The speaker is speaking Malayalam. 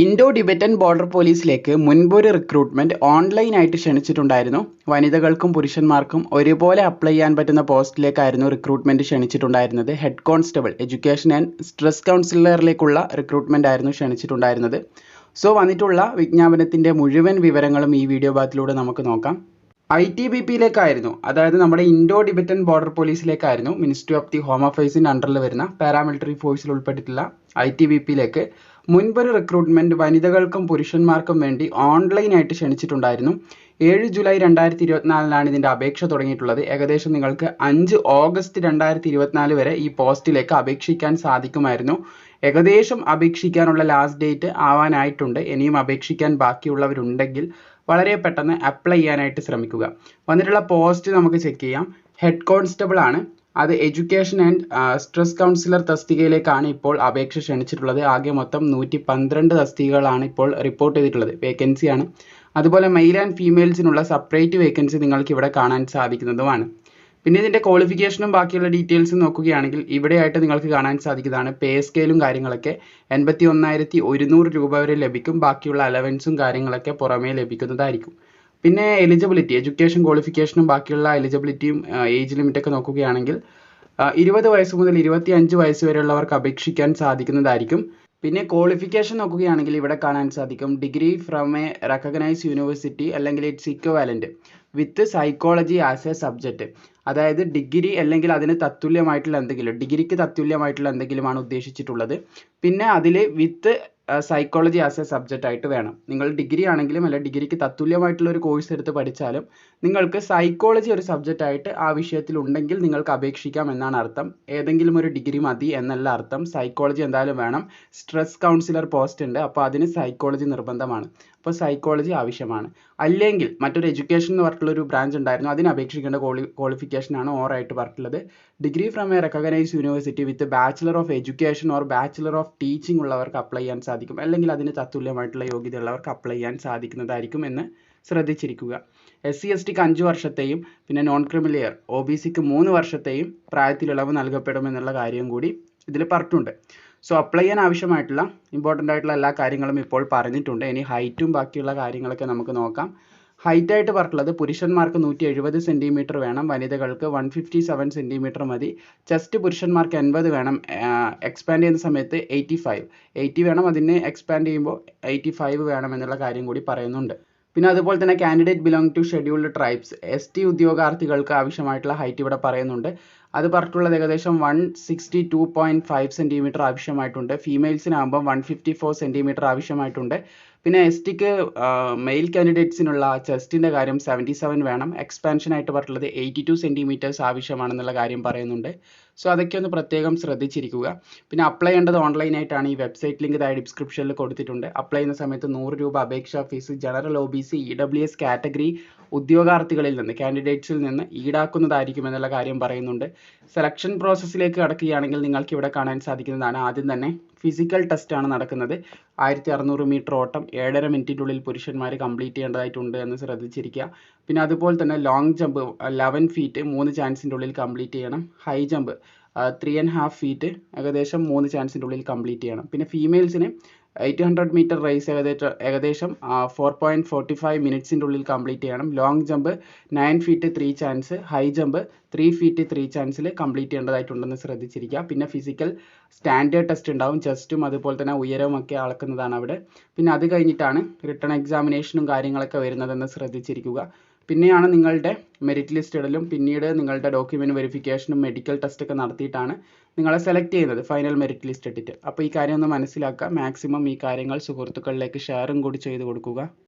ഇൻഡോ ടിബറ്റൻ ബോർഡർ പോലീസിലേക്ക് മുൻപൊരു റിക്രൂട്ട്മെന്റ് ഓൺലൈനായിട്ട് ക്ഷണിച്ചിട്ടുണ്ടായിരുന്നു. വനിതകൾക്കും പുരുഷന്മാർക്കും ഒരുപോലെ അപ്ലൈ ചെയ്യാൻ പറ്റുന്ന പോസ്റ്റിലേക്കായിരുന്നു recruitment ക്ഷണിച്ചിട്ടുണ്ടായിരുന്നത്. Head constable education and stress കൗൺസിലറിലേക്കുള്ള recruitment ആയിരുന്നു ക്ഷണിച്ചിട്ടുണ്ടായിരുന്നത്. സോ വന്നിട്ടുള്ള വിജ്ഞാപനത്തിന്റെ മുഴുവൻ വിവരങ്ങളും ഈ വീഡിയോ ഭാഗത്തിലൂടെ നമുക്ക് നോക്കാം. ഐ ടി ബി പിയിലേക്കായിരുന്നു അതായത് നമ്മുടെ ഇൻഡോ ടിബറ്റൻ ബോർഡർ പോലീസിലേക്കായിരുന്നു മിനിസ്ട്രി ഓഫ് ദി ഹോം അഫയേഴ്സിന്റെ അണ്ടറിൽ വരുന്ന പാരാമിലിറ്ററി ഫോഴ്സിൽ ഉൾപ്പെട്ടിട്ടുള്ള ഐ ടി ബി പിയിലേക്ക് മുൻപൊരു റിക്രൂട്ട്മെന്റ് വനിതകൾക്കും പുരുഷന്മാർക്കും വേണ്ടി ഓൺലൈനായിട്ട് ക്ഷണിച്ചിട്ടുണ്ടായിരുന്നു. ഏഴ് ജൂലൈ രണ്ടായിരത്തി ഇരുപത്തിനാലിനാണ് ഇതിന്റെ അപേക്ഷ തുടങ്ങിയിട്ടുള്ളത്. ഏകദേശം നിങ്ങൾക്ക് അഞ്ച് ഓഗസ്റ്റ് രണ്ടായിരത്തി ഇരുപത്തിനാല് വരെ ഈ പോസ്റ്റിലേക്ക് അപേക്ഷിക്കാൻ സാധിക്കുമായിരുന്നു. ഏകദേശം അപേക്ഷിക്കാനുള്ള ലാസ്റ്റ് ഡേറ്റ് ആവാനായിട്ടുണ്ട്. ഇനിയും അപേക്ഷിക്കാൻ ബാക്കിയുള്ളവരുണ്ടെങ്കിൽ വളരെ പെട്ടെന്ന് അപ്ലൈ ചെയ്യാനായിട്ട് ശ്രമിക്കുക. വന്നിട്ടുള്ള പോസ്റ്റ് നമുക്ക് ചെക്ക് ചെയ്യാം. ഹെഡ് കോൺസ്റ്റബിൾ ആണ്. അത് എഡ്യൂക്കേഷൻ ആൻഡ് സ്ട്രെസ് കൗൺസിലർ തസ്തികയിലേക്കാണ് ഇപ്പോൾ അപേക്ഷ ക്ഷണിച്ചിട്ടുള്ളത്. ആകെ മൊത്തം നൂറ്റി പന്ത്രണ്ട് തസ്തികകളാണ് ഇപ്പോൾ റിപ്പോർട്ട് ചെയ്തിട്ടുള്ളത്. വേക്കൻസിയാണ് അതുപോലെ മെയിൽ ആൻഡ് ഫീമെയിൽസിനുള്ള സെപ്പറേറ്റ് വേക്കൻസി നിങ്ങൾക്ക് ഇവിടെ കാണാൻ സാധിക്കുന്നതുമാണ്. പിന്നെ ഇതിന്റെ ക്വാളിഫിക്കേഷനും ബാക്കിയുള്ള ഡീറ്റെയിൽസും നോക്കുകയാണെങ്കിൽ ഇവിടെയായിട്ട് നിങ്ങൾക്ക് കാണാൻ സാധിക്കുന്നതാണ് പേ സ്കെയിലും കാര്യങ്ങളൊക്കെ. എൺപത്തി ഒന്നായിരത്തി ഒരുന്നൂറ് രൂപ വരെ ലഭിക്കും. ബാക്കിയുള്ള അലവൻസും കാര്യങ്ങളൊക്കെ പുറമേ ലഭിക്കുന്നതായിരിക്കും. പിന്നെ എലിജിബിലിറ്റി എഡ്യൂക്കേഷൻ ക്വാളിഫിക്കേഷനും ബാക്കിയുള്ള എലിജിബിലിറ്റിയും ഏജ് ലിമിറ്റൊക്കെ നോക്കുകയാണെങ്കിൽ ഇരുപത് വയസ്സ് മുതൽ ഇരുപത്തി അഞ്ച് വയസ്സ് വരെയുള്ളവർക്ക് അപേക്ഷിക്കാൻ സാധിക്കുന്നതായിരിക്കും. പിന്നെ ക്വാളിഫിക്കേഷൻ നോക്കുകയാണെങ്കിൽ ഇവിടെ കാണാൻ സാധിക്കും. Degree from a recognise university അല്ലെങ്കിൽ it's equivalent with psychology as a subject അതായത് ഡിഗ്രി അല്ലെങ്കിൽ അതിന് തത്തുല്യമായിട്ടുള്ള എന്തെങ്കിലും ഡിഗ്രിക്ക് തത്തുല്യമായിട്ടുള്ള എന്തെങ്കിലുമാണ് ഉദ്ദേശിച്ചിട്ടുള്ളത്. പിന്നെ അതിൽ with psychology as a subject ആയിട്ട് വേണം. നിങ്ങൾ ഡിഗ്രി ആണെങ്കിലും അല്ല ഡിഗ്രിക്ക് തത്തുല്യമായിട്ടുള്ള ഒരു കോഴ്സ് എടുത്ത് പഠിച്ചാലും നിങ്ങൾക്ക് സൈക്കോളജി ഒരു സബ്ജക്റ്റ് ആയിട്ട് ആ വിഷയത്തിൽ ഉണ്ടെങ്കിൽ നിങ്ങൾക്ക് അപേക്ഷിക്കാം എന്നാണ് അർത്ഥം. ഏതെങ്കിലും ഒരു ഡിഗ്രി മതി എന്നല്ല അർത്ഥം. സൈക്കോളജി എന്തായാലും വേണം. സ്ട്രെസ് കൗൺസിലർ പോസ്റ്റ് ഉണ്ട്. അപ്പോൾ അതിന് സൈക്കോളജി നിർബന്ധമാണ്. അപ്പോൾ സൈക്കോളജി ആവശ്യമാണ്. അല്ലെങ്കിൽ മറ്റൊരു എഡ്യൂക്കേഷൻ എന്ന് പറഞ്ഞിട്ടുള്ള ഒരു ബ്രാഞ്ച് ഉണ്ടായിരുന്നു. അതിന് അപേക്ഷിക്കേണ്ട ക്വാളി ക്വാളിഫിക്കേഷനാണ് ഓറായിട്ട് പറഞ്ഞിട്ടുള്ളത്. Degree from a recognise university with bachelor of education or bachelor of teaching ഉള്ളവർക്ക് അപ്ലൈ ചെയ്യാൻ സാധിക്കും. അല്ലെങ്കിൽ അതിന് തത്തുല്യമായിട്ടുള്ള യോഗ്യതയുള്ളവർക്ക് അപ്ലൈ ചെയ്യാൻ സാധിക്കുന്നതായിരിക്കും എന്ന് ശ്രദ്ധിച്ചിരിക്കുക. എസ് സി എസ് ടിക്ക് അഞ്ച് വർഷത്തെയും പിന്നെ നോൺ ക്രിമിലിയർ ഒ ബി സിക്ക് മൂന്ന് വർഷത്തെയും പ്രായത്തിൽ ഇളവ് നൽകപ്പെടുമെന്നുള്ള കാര്യം കൂടി ഇതിൽ പറഞ്ഞിട്ടുണ്ട്. സോ അപ്ലൈ ചെയ്യാൻ ആവശ്യമായിട്ടുള്ള ഇമ്പോർട്ടന്റ് ആയിട്ടുള്ള എല്ലാ കാര്യങ്ങളും ഇപ്പോൾ പറഞ്ഞിട്ടുണ്ട്. ഇനി ഹൈറ്റും ബാക്കിയുള്ള കാര്യങ്ങളൊക്കെ നമുക്ക് നോക്കാം. ഹൈറ്റ് ആയിട്ട് പറഞ്ഞിട്ടുള്ളത് പുരുഷന്മാർക്ക് നൂറ്റി എഴുപത് സെന്റിമീറ്റർ വേണം. വനിതകൾക്ക് വൺ ഫിഫ്റ്റി സെവൻ സെന്റിമീറ്റർ മതി. ചെസ്റ്റ് പുരുഷന്മാർക്ക് എൺപത് വേണം. എക്സ്പാൻഡ് ചെയ്യുന്ന സമയത്ത് എയ്റ്റി ഫൈവ് എയ്റ്റി വേണം അതിനെ എക്സ്പാൻഡ് ചെയ്യുമ്പോൾ എയ്റ്റി ഫൈവ് വേണം എന്നുള്ള കാര്യം കൂടി പറയുന്നുണ്ട്. പിന്നെ അതുപോലെ തന്നെ candidate belong to scheduled tribes S T ഉദ്യോഗാർത്ഥികൾക്ക് ആവശ്യമായിട്ടുള്ള ഹൈറ്റ് ഇവിടെ പറയുന്നുണ്ട്. അത് പറഞ്ഞിട്ടുള്ളത് ഏകദേശം one sixty two point five centimetre ആവശ്യമായിട്ടുണ്ട്. ഫീമെയിൽസിനാകുമ്പോൾ വൺ ഫിഫ്റ്റി ഫോർ സെന്റിമീറ്റർ ആവശ്യമായിട്ടുണ്ട്. പിന്നെ എസ് ടിക്ക് മെയിൽ കാൻഡിഡേറ്റ്സിനുള്ള ചെസ്റ്റിന്റെ കാര്യം സെവന്റി സെവൻ വേണം. എക്സ്പാൻഷൻ ആയിട്ട് പറഞ്ഞിട്ടുള്ളത് എയ്റ്റി ടു സെന്റിമീറ്റേഴ്സ് ആവശ്യമാണെന്നുള്ള കാര്യം പറയുന്നുണ്ട്. സോ അതൊക്കെ ഒന്ന് പ്രത്യേകം ശ്രദ്ധിച്ചിരിക്കുക. പിന്നെ അപ്ലൈ ചെയ്യേണ്ടത് ഓൺലൈനായിട്ടാണ് ഈ വെബ്സൈറ്റ് ലിങ്ക് താഴെ ഡിസ്ക്രിപ്ഷനിൽ കൊടുത്തിട്ടുണ്ട്. അപ്ലൈ ചെയ്യുന്ന സമയത്ത് നൂറ് രൂപ അപേക്ഷാ fees general O B C E W S category ഉദ്യോഗാർത്ഥികളിൽ നിന്ന് കാൻഡിഡേറ്റ്സിൽ നിന്ന് ഈടാക്കുന്നതായിരിക്കും എന്നുള്ള കാര്യം പറയുന്നുണ്ട്. സെലക്ഷൻ പ്രോസസ്സിലേക്ക് കടക്കുകയാണെങ്കിൽ നിങ്ങൾക്ക് ഇവിടെ കാണാൻ സാധിക്കുന്നതാണ്. ആദ്യം തന്നെ ഫിസിക്കൽ ടെസ്റ്റാണ് നടക്കുന്നത്. ആയിരത്തി അറുന്നൂറ് മീറ്റർ ഓട്ടം ഏഴര മിനിറ്റിനുള്ളിൽ പുരുഷന്മാർ കംപ്ലീറ്റ് ചെയ്യേണ്ടതായിട്ടുണ്ട് എന്ന് ശ്രദ്ധിച്ചിരിക്കുക. പിന്നെ അതുപോലെ തന്നെ ലോങ് ജമ്പ് ലെവൻ ഫീറ്റ് മൂന്ന് ചാൻസിന്റെ ഉള്ളിൽ കംപ്ലീറ്റ് ചെയ്യണം. High jump three and half feet ഏകദേശം മൂന്ന് ചാൻസിന്റെ ഉള്ളിൽ കംപ്ലീറ്റ് ചെയ്യണം. പിന്നെ ഫീമെയിൽസിന് എയ്റ്റ് ഹൺഡ്രഡ് മീറ്റർ റേസ് ഏകദേശം ഏകദേശം ഫോർ പോയിന്റ് ഫോർട്ടി ഫൈവ് മിനിറ്റ്സിന്റെ ഉള്ളിൽ കംപ്ലീറ്റ് ചെയ്യണം. Long jump nine feet three chance high jump three feet three ചാൻസിൽ complete ചെയ്യേണ്ടതായിട്ടുണ്ടെന്ന് ശ്രദ്ധിച്ചിരിക്കുക. പിന്നെ ഫിസിക്കൽ സ്റ്റാൻഡേർഡ് ടെസ്റ്റ് ഉണ്ടാവും. ചെസ്റ്റും അതുപോലെ തന്നെ ഉയരവും ഒക്കെ അളക്കുന്നതാണ് അവിടെ. പിന്നെ അത് കഴിഞ്ഞിട്ടാണ് റിട്ടേൺ എക്സാമിനേഷനും കാര്യങ്ങളൊക്കെ വരുന്നതെന്ന് ശ്രദ്ധിച്ചിരിക്കുക. പിന്നെയാണ് നിങ്ങളുടെ മെറിറ്റ് ലിസ്റ്റ് ഇടലും പിന്നീട് നിങ്ങളുടെ ഡോക്യുമെന്റ് വെരിഫിക്കേഷനും മെഡിക്കൽ ടെസ്റ്റ് ഒക്കെ നടത്തിയിട്ടാണ് നിങ്ങളെ സെലക്ട് ചെയ്യുന്നത് ഫൈനൽ മെറിറ്റ് ലിസ്റ്റ് ഇട്ടിട്ട്. അപ്പോൾ ഈ കാര്യം ഒന്ന് മനസ്സിലാക്കുക. മാക്സിമം ഈ കാര്യങ്ങൾ സുഹൃത്തുക്കളിലേക്ക് ഷെയറും കൂടി ചെയ്തു കൊടുക്കുക.